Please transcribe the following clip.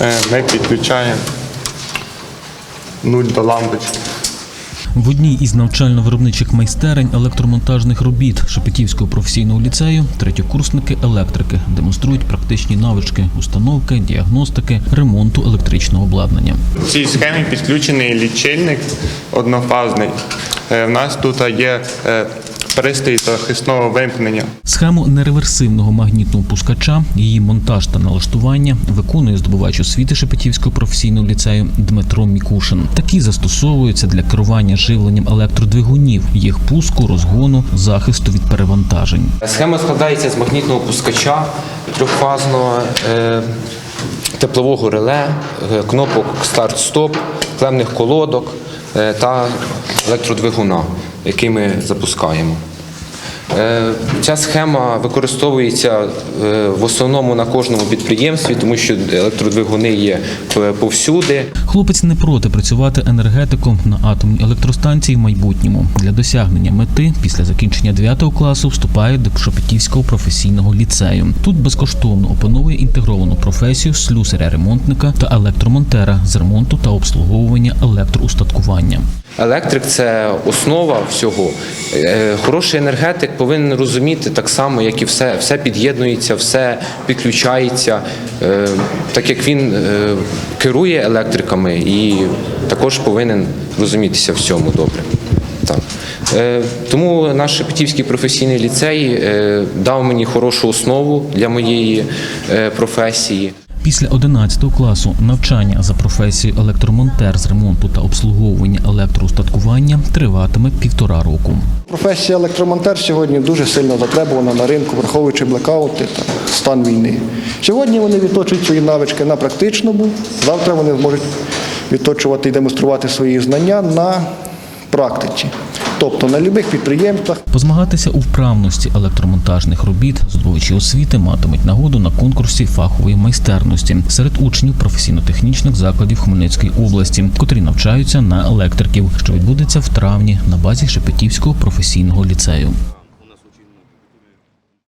Е, Ми підключаємо нуль до лампочки. В одній із навчально-виробничих майстерень електромонтажних робіт Шепетівського професійного ліцею третьокурсники електрики демонструють практичні навички установки, діагностики, ремонту електричного обладнання. В цій схемі підключений лічильник однофазний. Е, В нас тут є е, пристрій захисного вимкнення. Схему нереверсивного магнітного пускача, її монтаж та налаштування виконує здобувач освіти Шепетівського професійного ліцею Дмитро Мікушин. Такі застосовуються для керування живленням електродвигунів, їх пуску, розгону, захисту від перевантажень. Схема складається з магнітного пускача трьохфазного, е, теплового реле, е, кнопок старт-стоп, клемних колодок е, та електродвигуна, який ми запускаємо. Е, Ця схема використовується е, в основному на кожному підприємстві, тому що електродвигуни є повсюди. Хлопець не проти працювати енергетиком на атомній електростанції в майбутньому. Для досягнення мети після закінчення 9 класу вступає до Шепетівського професійного ліцею. Тут безкоштовно опановує інтегровану професію слюсаря-ремонтника та електромонтера з ремонту та обслуговування електроустаткування. Електрик це основа всього. Е, Хороший енергетик повинен розуміти так само, як і все, все під'єднується, все підключається, Е, так як він е, керує електриками і також повинен розумітися в цьому добре. Так. Е, Тому наш Шепетівський професійний ліцей е, дав мені хорошу основу для моєї е, професії. Після 11 класу навчання за професією електромонтер з ремонту та обслуговування електроустаткування триватиме півтора року. Професія електромонтер сьогодні дуже сильно затребувана на ринку, враховуючи блекаути та стан війни. Сьогодні вони відточують свої навички на практичному, завтра вони зможуть відточувати і демонструвати свої знання на практиці, тобто на будь-яких підприємствах. Позмагатися у вправності електромонтажних робіт здобувачі освіти матимуть нагоду на конкурсі фахової майстерності серед учнів професійно-технічних закладів Хмельницької області, котрі навчаються на електриків, що відбудеться в травні на базі Шепетівського професійного ліцею.